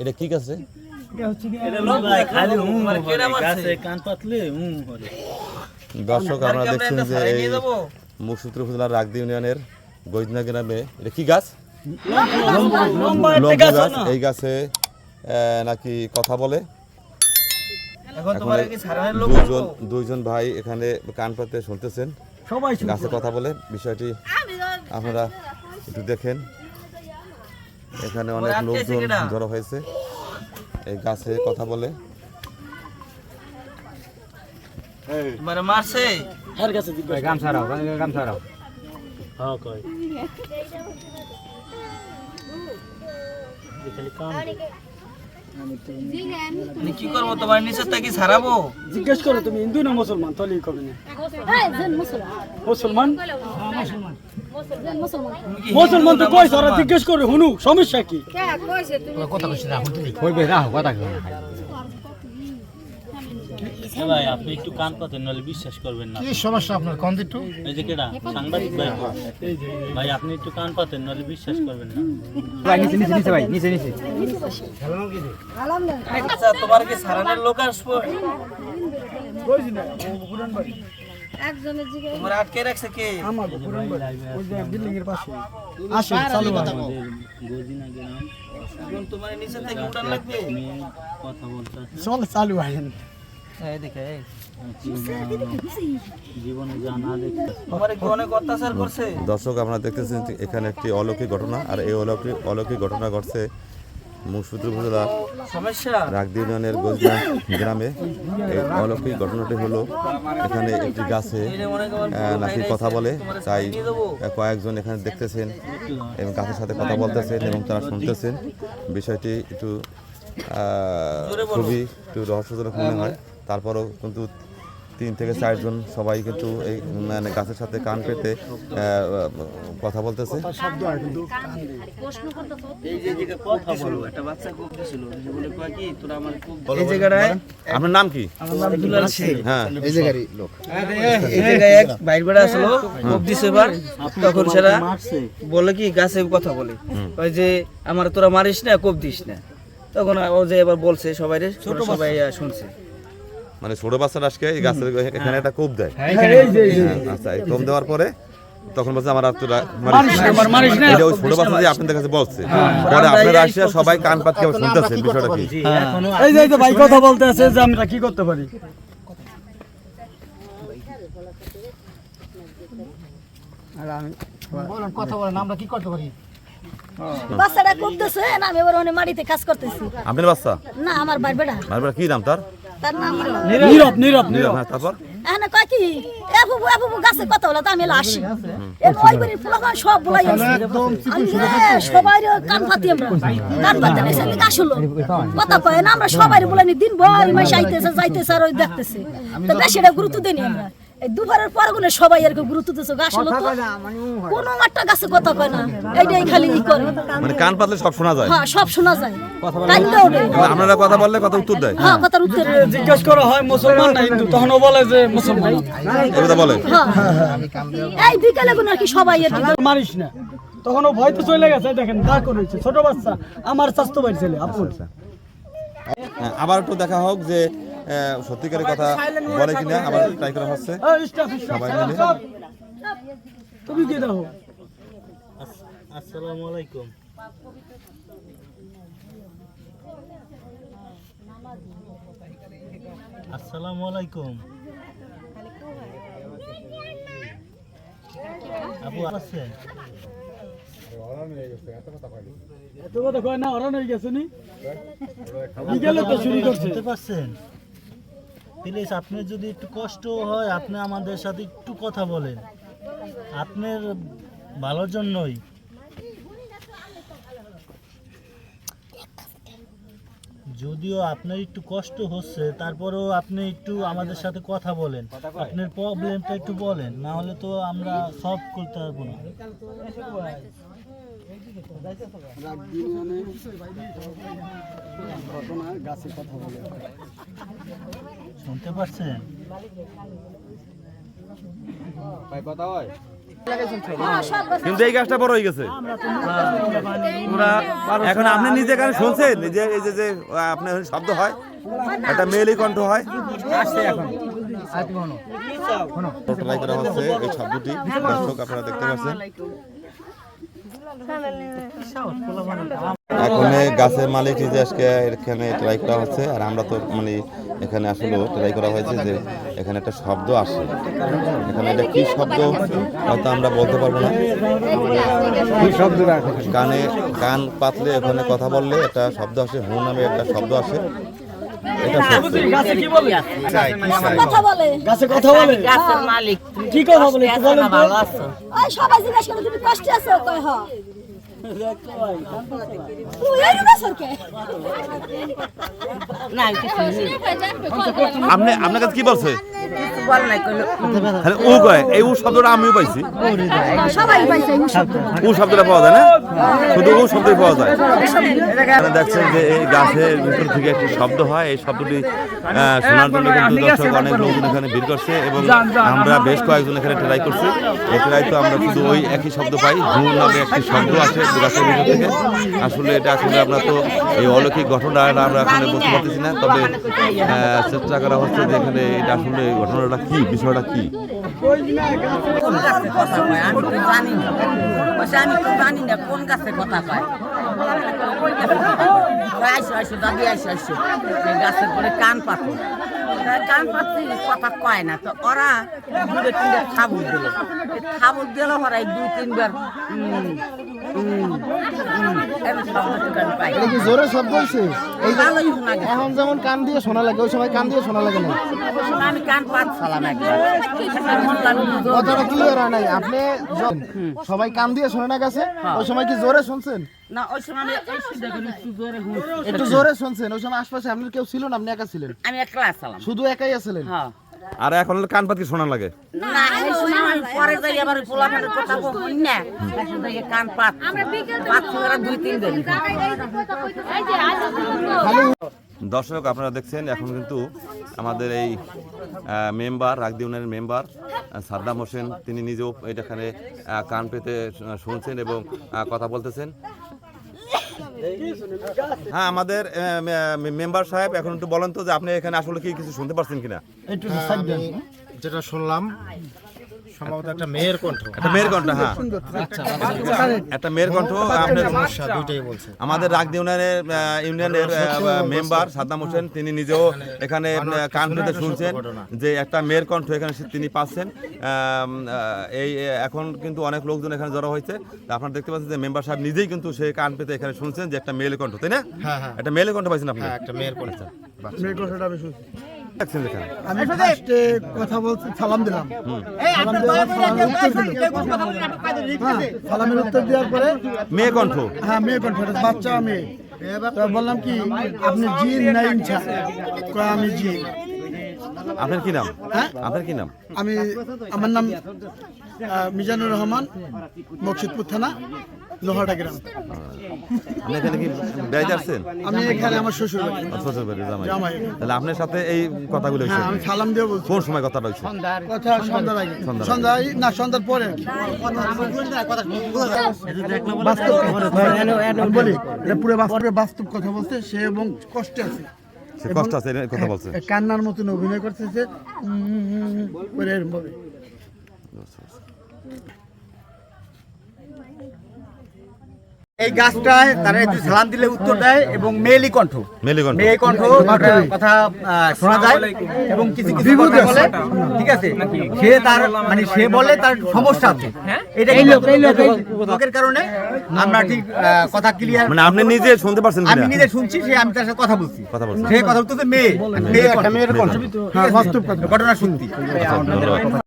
এটা কি গাছে? খালি হুম গাছে কান পাতলে হুম করে দর্শক আপনারা দেখছেন যে এই মুকসুত্র উপজেলার রাগদি ইউনিয়নের গৈদনা গ্রামে এটা কি গাছ? লম্বু গাছ এই গাছে নাকি কথা বলে? দুইজন দুইজন ভাই এখানে কান পাতে শুনতেছেন। গাছে কথা বলে বিষয়টি আপনারা একটু দেখেন। এখানে অনেক লোকজন জড়ো হয়েছে। এই গাছে কথা বলে। মানে মারছে? আর কাছে গামছা রাও গামছা রাও। হ্যাঁ কই? খালি কান কি করব? তোমার নিচের তাকে ছাড়াবো? জিজ্ঞেস করো তুমি হিন্দু না মুসলমান? তাহলেই কবে না? মুসলমান। মুসলমান? তো কই সারা জিজ্ঞেস করে হুনু সমস্যা কি? এ ভাই আপনি একটু কান পাতেন নাহলে বিশ্বাস করবেন না। কি সমস্যা আপনার? কোন দিকটু এই যে কেডা? সাংবাদিক ভাই ভাই আপনি একটু কান পাতেন নাহলে বিশ্বাস করবেন না। আচ্ছা তোমার কি সারানোর লোক আসব? তোমার আটকে রাখছে কে? আমার পুরান বাড়ি ওই যে বিল্ডিং এর পাশে আসে চালু গজিনা গ্রাম তোমার নিচের থেকে উঠান লাগবে? মেয়ে কথা। চল চালু হয় দর্শক আপনারা দেখতেছেন যে এখানে একটি অলৌকিক ঘটনা আর এই অলৌকিক অলৌকিক ঘটনা ঘটছে মুকসুত্র উপজেলার রাগদি ইউনিয়নের গোজনা গ্রামে। এই অলৌকিক ঘটনাটি হলো এখানে একটি গাছে নাকি কথা বলে তাই কয়েকজন এখানে দেখতেছেন এবং গাছের সাথে কথা বলতেছেন এবং তারা শুনতেছেন। বিষয়টি একটু আহ, খুবই একটু রহস্যজনক মনে হয়। তারপরও কিন্তু তিন থেকে চারজন সবাই কিন্তু এই মানে গাছের সাথে কান পেতে কথা বলতেছে। শব্দ কিন্তু এই যে জায়গায় কথা বলো একটা বাচ্চা খুব দিছিল যে বলে কি? তোরা আমার খুব এই জায়গাটায় আপনার নাম কি হ্যাঁ। এই জায়গারই লোক। এই জায়গায় এক বাইর বেড়া আসলো খুব দিছে এবার। তখন সেটা বলে কি গাছে কথা বলে। ওই যে আমার তোরা মারিস না কোপ দিস না। তখন ও যে এবার বলছে সবাই সবাই শুনছে। মানে ছোট বাচ্চাটা আজকে এই গাছের এখানে একটা কোপ দেয়। এই যে এই যে। হ্যাঁ, আচ্ছা কোপ দেওয়ার পরে তখন বলছে আমার আর মারিস না। এটা ওই ছোট বাচ্চা যে আপনাদের কাছে বলছে। পরে আপনারা আসিয়া সবাই কান পাত কেমন শুনতেছেন বিষয়টা কি? এই যে ভাই কথা বলতে আছে যে আমরা কি করতে পারি? আর আমি বলুন কথা বলেন আমরা কি করতে পারি? বাচ্চাটা করতেছে না আমি এবার অনেক মাটিতে কাজ করতেছি। আপনার বাচ্চা? না আমার ভাই বেটা কি নাম তার? তার নাম নীরব। নীরব নীরব, হ্যাঁ তারপর? এখানে কয় কি? এ বুবু এ বুবু গাছে কথা বলে আমি এলা আসি এ ওই বাড়ির পোলাপান সব বলাই আছে। আমি রে, সবাই কান পাতি আমরা। কান পাতি কথা কয় না আমরা সবাই বলে দিন ভয় মাসে আইতেছে যাইতেছে আর ওই দেখতেছে। তো বেশি এটা গুরুত্ব দিন আমরা। এই দুপুরের পরগুলো সবাই আর গুরুত্ব দিচ্ছে গাছ হলো তো। কোনো একটা গাছে কথা কয় না। এইটাই খালি ই করে। মানে কান পাতলে সব শোনা যায়। হ্যাঁ সব শোনা যায়। মানে আপনারা কথা বললে কথা উত্তর দেয়। হ্যাঁ কথার উত্তর জিজ্ঞেস করা হয় মুসলমান না হিন্দু তখন ও বলে যে মুসলমান। এই কথা বলে হ্যাঁ। এই বিকালে গুলো আর কি সবাই আর কি মারিস না। তখন ও ভয় তো চলে গেছে দেখেন দা করেছে। ছোট বাচ্চা আমার স্বাস্থ্য বাড়ি ছেলে আপন হ্যাঁ, আবার একটু দেখা হোক যে সত্যিকারের কথা বলে কিনা আবার ট্রাই করা হচ্ছে। সবাই মিলে। তুমি কি দেখো? আসসালামু আলাইকুম। আসসালামু আলাইকুম। আপু আছেন এত কথা কয় না ওরা হয়ে গেছে নি? বিকেলে তো শুরু করছে। শুনতে পাচ্ছেন প্লিজ আপনি যদি একটু কষ্ট হয়, আপনি আমাদের সাথে একটু কথা বলেন। আপনার ভালোর জন্যই। যদিও আপনার একটু কষ্ট হচ্ছে, তারপরেও আপনি একটু আমাদের সাথে কথা বলেন। আপনার প্রবলেমটা একটু বলেন, না হলে তো আমরা সলভ করতে পারব না। শুনতে পারছেন? কথা হয় কিন্তু এই গাছটা বড় হয়ে গেছে। এখন আপনি নিজে গান শুনছেন? নিজে এই যে যে আপনার শব্দ হয় একটা মেয়েলি কণ্ঠ হয়। ট্রাই করা হচ্ছে এই শব্দটি দর্শক আপনারা দেখতে পাচ্ছেন। এখন গাছের মালিক যে আজকে এখানে ট্রাই করা হচ্ছে আর আমরা তো মানে এখানে আসলে ট্রাই করা হয়েছে যে এখানে একটা শব্দ আসে। এখানে এটা কি শব্দ হয়তো আমরা বলতে পারব না। কানে কান পাতলে ওখানে কথা বললে একটা শব্দ আসে হু নামে একটা শব্দ আসে। কথা বলে। গাছে কথা বলে? গাছের মালিক। কি কথা বলে? একটু বলেন তো। ভালো আছো। সবাই জিজ্ঞাসা করে তুমি কষ্টে আছো? কয় আপনি, আপনার কাছে কি বলছে? ও কয়, এই উ শব্দটা আমিও পাইছি। উ শব্দটা পাওয়া যায় না? শুধু উ শব্দই পাওয়া যায়। দেখছেন যে এই গাছের ভিতর থেকে একটি শব্দ হয়। এই শব্দটি শোনার জন্য কিন্তু দর্শক অনেক লোকজন এখানে ভিড় করছে এবং আমরা বেশ কয়েকজন এখানে ট্রাই করছি। এই ট্রাই তো আমরা শুধু ওই একই শব্দ পাই। হু নামে একটি শব্দ আসে গাছের ভিতর থেকে আসলে এটা আসলে আমরা তো এই অলৌকিক ঘটনাটা আমরা এখানে বুঝতে পারতেছি না তবে চেষ্টা করা হচ্ছে যে এখানে এটা আসলে ঘটনাটা কি বিষয়টা কি আমি তো জানি না কোন গাছে কথা আইসো আইসো দাদি আইসো আইসো গাছের পরে কান পাতো কান পাচ্ছি কথা কয় না তো ওরা দুটো তিনটে খাবুর দিল। এই দিল ওরা দুই তিনবার উম, উম, উম, এরকম শব্দটুকু আমি পাই এটা কি জোরে শব্দ হয়েছে এই যে ভালোই শোনা গেছে। এখন যেমন কান দিয়ে শোনা লাগে ওই সময় কান দিয়ে শোনা লাগে না। আমি কান পাত কথাটা ক্লিয়ার হয় নাই। আপনি সবাই কান দিয়ে শোনে না গেছে ওই সময় কি জোরে শুনছেন? না ওই সময় আমি একটু জোরে একটু জোরে শুনছেন। ওই সময় আশপাশে আপনার কেউ ছিল না আপনি একা ছিলেন? আমি একলা আসলাম শুধু একাই আছিলেন? হ্যাঁ। আর এখন কান পাতি শোনা লাগে? না এই সময় পরে যাই আবার ওই পোলাপানের কথা বলি না। এখন যাই কান পাত পাত ওরা দুই তিন দিন দর্শক আপনারা দেখছেন এখন কিন্তু আমাদের এই মেম্বার রাগদি ইউনিয়নের মেম্বার সাদ্দাম হোসেন তিনি নিজেও এটাখানে কান পেতে শুনছেন এবং কথা বলতেছেন। হ্যাঁ আমাদের মেম্বার সাহেব এখন একটু বলেন তো যে আপনি এখানে আসলে কি কিছু শুনতে পারছেন কিনা? একটু যেটা শুনলাম সম্ভবত একটা মেয়ের কণ্ঠ। একটা মেয়ের কণ্ঠ হ্যাঁ। একটা মেয়ের কণ্ঠ আপনার দুইটাই বলছে আমাদের রাগদি ইউনিয়নের ইউনিয়নের মেম্বার সাদ্দাম হোসেন তিনি নিজেও এখানে কান পেতে শুনছেন যে একটা মেয়ের কণ্ঠ এখানে তিনি পাচ্ছেন। আহ, এই এখন কিন্তু অনেক লোকজন এখানে জড়ো হয়েছে। আপনারা দেখতে পাচ্ছেন যে মেম্বার সাহেব নিজেই কিন্তু সে কান পেতে এখানে শুনছেন যে একটা মেয়ের কণ্ঠ তাই না? হ্যাঁ হ্যাঁ। একটা মেয়ের কণ্ঠ পাইছেন আপনি? হ্যাঁ, একটা মেয়ের কণ্ঠ। মেয়ে কথাটা আমি শুনছি। আমি ফার্স্টে কথা বলছি সালাম দিলাম। সালাম সালামের উত্তর হ্যাঁ, সালামের উত্তর দেওয়ার পরে মেয়ে কণ্ঠ। হ্যাঁ মেয়ে কণ্ঠ বাচ্চা মেয়ে। বললাম কি আপনি জিন না কয় আমি জিন। আপনার কি নাম? হ্যাঁ? আপনার কি নাম? আমি আমার নাম মিজানুর রহমান মকসিদপুর থানা। লোহাটা গ্রাম। আপনি এখানে কি বেড়াইতে আসছেন? আমি এখানে আমার শ্বশুর বাড়ি। শ্বশুর বাড়ি জামাই। জামাই। তাহলে আপনার সাথে এই কথাগুলো হয়েছে। হ্যাঁ আমি সালাম দিয়ে বলছি। কোন সময় কথাটা হয়েছে? কথা সন্ধ্যার আগে। সন্ধ্যার আগে। সন্ধ্যা না সন্ধ্যার পরে। বাস্তব বলি এটা পুরো বাস্তবে বাস্তব কথা বলছে সে এবং কষ্টে আছে। সে কষ্ট আছে কথা বলছে। কান্নার মতন অভিনয় করতেছে করে এরম এই গাছটায় তারা একটু সালাম দিলে উত্তর দেয় এবং মেয়েলি কণ্ঠ। মেলি কণ্ঠ। মেয়ে কণ্ঠ কথা শোনা যায়। এবং কিছু কিছু কথা বলে। ঠিক আছে? সে তার মানে সে বলে তার সমস্যা আছে। এটা লোকের কারণে আমরা ঠিক আহ, কথা ক্লিয়ার মানে আপনি নিজে শুনতে পারছেন আমি নিজে শুনছি সে আমি তার সাথে কথা বলছি। কথা বলছেন। সে কথা বলতেছে মেয়ে। মেয়ে কণ্ঠ। হ্যাঁ বাস্তব ঘটনা শুনতি ধন্যবাদ।